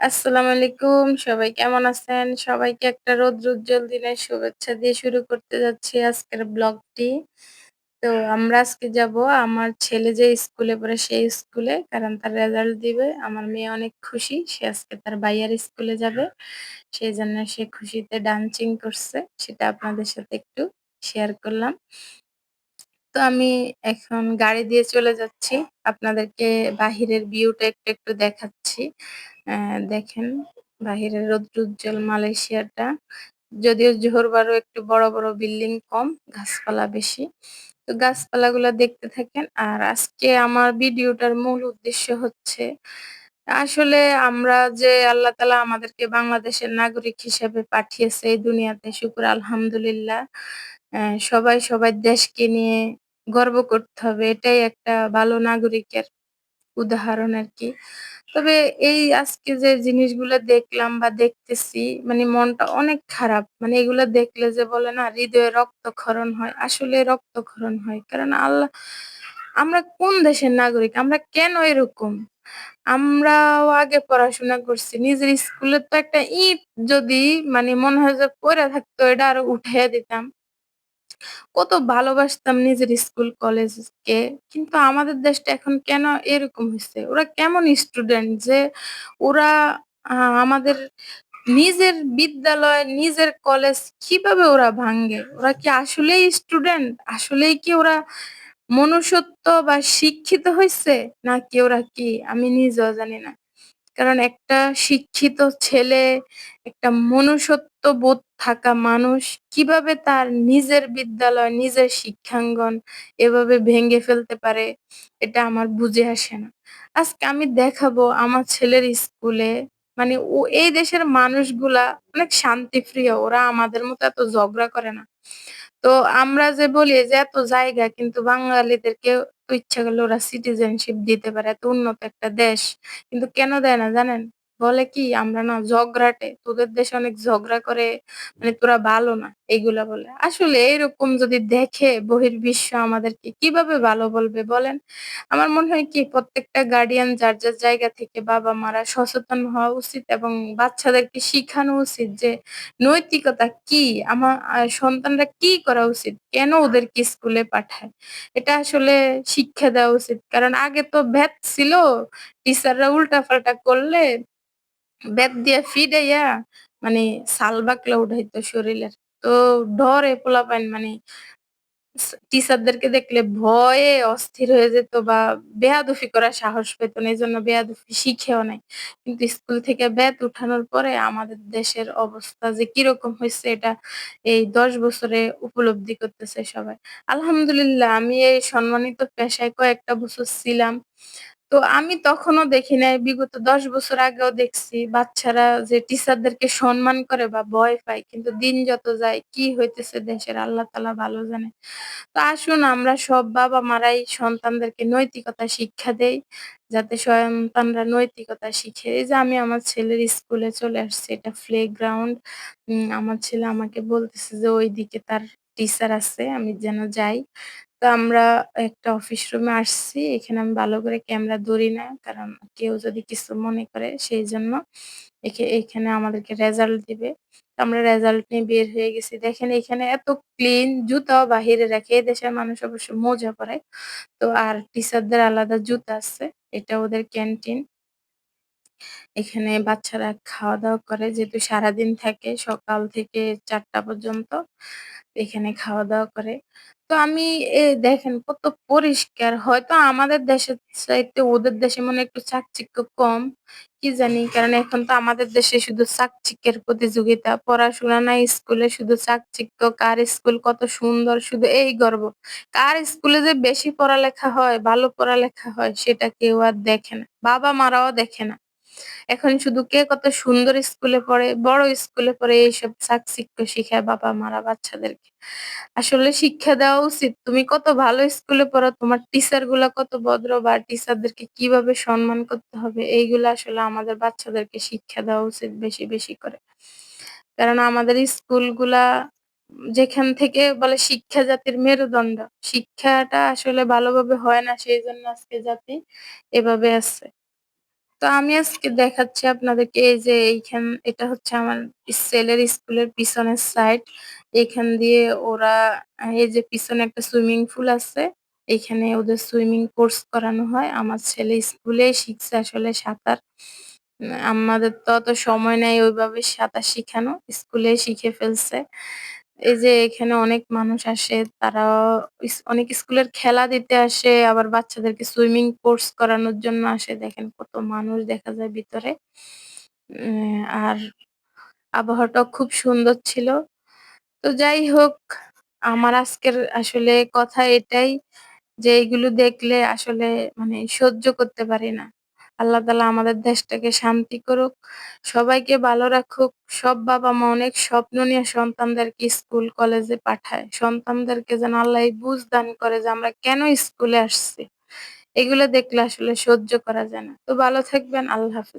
আসসালামু আলাইকুম। সবাই কেমন আছেন? সবাইকে একটা রৌদ্রোজ্জ্বল দিনের শুভেচ্ছা দিয়ে শুরু করতে যাচ্ছি আজকের ব্লগটি। তো আমরা আজকে যাব আমার ছেলে যে স্কুলে পড়ে সেই স্কুলে। কারণ তার রেজাল্ট দিবে। আমার মেয়ে অনেক খুশি। সে আজকে তার ভাইয়ার স্কুলে যাবে। সেই জন্য সে খুশিতে ডান্সিং করছে। সেটা আপনাদের সাথে একটু শেয়ার করলাম। তো আমি এখন গাড়ি দিয়ে চলে যাচ্ছি। আপনাদেরকে বাহিরের ভিউটা একটু, একটু দেখাচ্ছি। দেখেন বাহিরের রৌদ্রোজ্জ্বল মালয়েশিয়াটা। যদিও জোহর বারও একটু বড়, বড় বিল্ডিং কম, গাছপালা বেশি। তো গাছপালাগুলা দেখতে থাকেন। আর আজকে আমার ভিডিওটার মূল উদ্দেশ্য হচ্ছে আসলে আমরা যে আল্লাহ তালা আমাদেরকে বাংলাদেশের নাগরিক হিসেবে পাঠিয়েছে এই দুনিয়াতে শুকুর আলহামদুলিল্লাহ। সবাই সবার দেশকে নিয়ে গর্ব করতে হবে। এটাই একটা ভালো নাগরিকের উদাহরণ আর কি তবে এই আজকে যে জিনিসগুলো দেখলাম বা দেখতেছি মানে মনটা অনেক খারাপ। মানে এগুলা দেখলে যে বলে না, হৃদয়ে রক্তক্ষরণ হয়। আসলে রক্তক্ষরণ হয়। কারণ আল্লাহ, আমরা কোন দেশের নাগরিক? আমরা কেন এরকম? আমরাও আগে পড়াশোনা করছি। নিজের স্কুলের তো একটা ইট যদি মানে মনে হয় যে পইড়া থাকতো, এটা আরও উঠাইয়া দিতাম। কত ভালোবাসতাম নিজের স্কুল কলেজকে। কিন্তু আমাদের দেশটা এখন কেন এরকম হইছে? ওরা কেমন স্টুডেন্ট যে ওরা আমাদের নিজের বিদ্যালয়, নিজের কলেজ কীভাবে ওরা ভাঙ্গে? ওরা কি আসলেই স্টুডেন্ট? আসলেই কি ওরা মনুষ্যত্ব বা শিক্ষিত হইছে? নাকি ওরা কি? আমি নিজেও জানি না। কারণ একটা শিক্ষিত ছেলে, একটা মনুষ্যত্ববোধ থাকা মানুষ কীভাবে তার নিজের বিদ্যালয়, নিজের শিক্ষাঙ্গন এভাবে ভেঙে ফেলতে পারে? এটা আমার বুঝে আসে না। আজকে আমি দেখাবো আমার ছেলের স্কুলে মানে ও এই দেশের মানুষগুলা অনেক শান্তিপ্রিয়। ওরা আমাদের মতো এত ঝগড়া করে না। তো আমরা যে বলি যে এত জায়গা কিন্তু বাঙালিদেরকে ইচ্ছা করলে ওরা সিটিজেনশিপ দিতে পারে। এত উন্নত একটা দেশ। কিন্তু কেন দেয় না জানেন? বলে কি আমরা না ঝগড়াটে। তোদের দেশে অনেক ঝগড়া করে মানে তোরা ভালো না। এগুলা বলে। আসলে এরকম যদি দেখে বহির্বিশ্ব আমাদেরকে কীভাবে ভালো বলবে বলেন? আমার মনে হয় কি প্রত্যেকটা গার্ডিয়ান যার, যার জায়গা থেকে বাবা-মারা সচেতন হওয়া উচিত এবং বাচ্চাদেরকে শিখানো উচিত যে নৈতিকতা কি? আমার সন্তানরা কি করা উচিত? কেন ওদেরকে স্কুলে পাঠায়? এটা আসলে শিক্ষা দেওয়া উচিত। কারণ আগে তো ভ্যাট ছিল। টিচাররা উল্টাপাল্টা করলে বেত দিয়া ফিডাইয়া মানে সাল বাকলা উঠাইতো শরীরের তো ডরে পোলাপাইন মানে টিচারদেরকে দেখলে ভয়ে অস্থির হয়ে যেত বা বেয়াদবি করার সাহস পেত না। এই জন্য বেয়াদবি শিখেও নাই। কিন্তু স্কুল থেকে বেত উঠানোর পরে আমাদের দেশের অবস্থা যে কীরকম হয়েছে এটা এই ১০ বছরে উপলব্ধি করতেছে সবাই। আলহামদুলিল্লাহ, আমি এই সম্মানিত পেশায় কয়েকটা বছর ছিলাম। তো আমি তখনও দেখি নাই বিগত ১০ বছর আগেও দেখছি বাচ্চারা যে টিচারদেরকে সম্মান করে বা ভয় পায়। কিন্তু দিন যত যায়, কি হইতেছে দেশের আল্লাহ তাআলা ভালো জানে। তো আসুন আমরা সব বাবা-মারাই সন্তানদেরকে নৈতিকতা শিক্ষা দেই। যাতে সন্তানরা নৈতিকতা শিখে। এই যে আমি আমার ছেলের স্কুলে চলে আসছি। এটা প্লেগ্রাউন্ড। উম, আমার ছেলে আমাকে বলতেছে যে ওইদিকে তার টিচার আছে। আমি যেন যাই। তো আমরা একটা অফিস রুমে আসছি। এখানে আমি ভালো করে ক্যামেরা ধরি না। কারণ কেউ যদি কিছু মনে করে সেই জন্য। এখে, এখানে আমাদেরকে রেজাল্ট দিবে। আমরা রেজাল্ট নিয়ে বের হয়ে গেছি। দেখেন এখানে এত ক্লিন জুতাও বাহিরে রাখে। এদেশের মানুষ অবশ্য মোজা পরে। তো আর টিচারদের আলাদা জুতা আছে। এটা ওদের ক্যান্টিন। এখানে বাচ্চারা খাওয়া-দাওয়া করে, যেহেতু সারাদিন থাকে সকাল থেকে চারটা পর্যন্ত। এখানে খাওয়া-দাওয়া করে। তো আমি এ দেখেন কত পরিষ্কার। হয়তো আমাদের দেশের চাইতে ওদের দেশে মনে হয় একটু চাকচিক্য কম। কি জানি? কারণ এখন তো আমাদের দেশে শুধু চাকচিক্যের প্রতিযোগিতা। পড়াশোনা নাই স্কুলে শুধু চাকচিক্য। কার স্কুল কত সুন্দর শুধু এই গর্ব। কার স্কুলে যে বেশি পড়ালেখা হয়, ভালো পড়ালেখা হয় সেটা কেউ আর দেখে না। বাবা-মারাও দেখে না। এখন শুধু কে কত সুন্দর স্কুলে পড়ে, বড় স্কুলে পড়ে এইসব চাকচিক্য শিখায় বাবা-মারা বাচ্চাদেরকে। আসলে শিক্ষা দেওয়া উচিত। তুমি কত ভালো স্কুলে পড়ো, তোমার টিচারগুলা কত ভদ্র বা টিচারদেরকে কীভাবে সম্মান করতে হবে এইগুলা আসলে আমাদের বাচ্চাদেরকে শিক্ষা দেওয়া উচিত বেশি, বেশি করে। কারণ আমাদের স্কুলগুলা যেখান থেকে বলে শিক্ষা জাতির মেরুদণ্ড। শিক্ষাটা আসলে ভালোভাবে হয় না সেই জন্য আজকে জাতি এভাবে আছে। তো আমি আজকে দেখাচ্ছি আপনাদেরকে এই যে এইখান, এটা হচ্ছে আমার ছেলের স্কুলের পিছনের সাইড। এখান দিয়ে ওরা, এই যে পিছনে একটা সুইমিং পুল আছে। এখানে ওদের সুইমিং কোর্স করানো হয়। আমার ছেলে স্কুলেই শিখছে আসলে সাঁতার। আমাদের তো অত সময় নাই ওইভাবে সাঁতার শিখানো। স্কুলেই শিখে ফেলছে। এই যে এখানে অনেক মানুষ আসে। তারা অনেক স্কুলের খেলা দিতে আসে, আবার বাচ্চাদেরকে সুইমিং কোর্স করানোর জন্য আসে। দেখেন কত মানুষ দেখা যায় ভিতরে। উম আর আবহাওয়াটাও খুব সুন্দর ছিল। তো যাই হোক, আমার আজকের আসলে কথা এটাই যে এইগুলো দেখলে আসলে মানে সহ্য করতে পারি না। আল্লাহ তালা আমাদের দেশটাকে শান্তি করুক, সবাইকে ভালো রাখুক। সব বাবা-মা অনেক স্বপ্ন নিয়ে সন্তানদেরকে স্কুল কলেজে পাঠায়। সন্তানদেরকে যেন আল্লাহ বুঝ দান করে যে আমরা কেন স্কুলে আসছি। এগুলো দেখলে আসলে সহ্য করা যায় না। তো ভালো থাকবেন। আল্লাহ হাফেজ।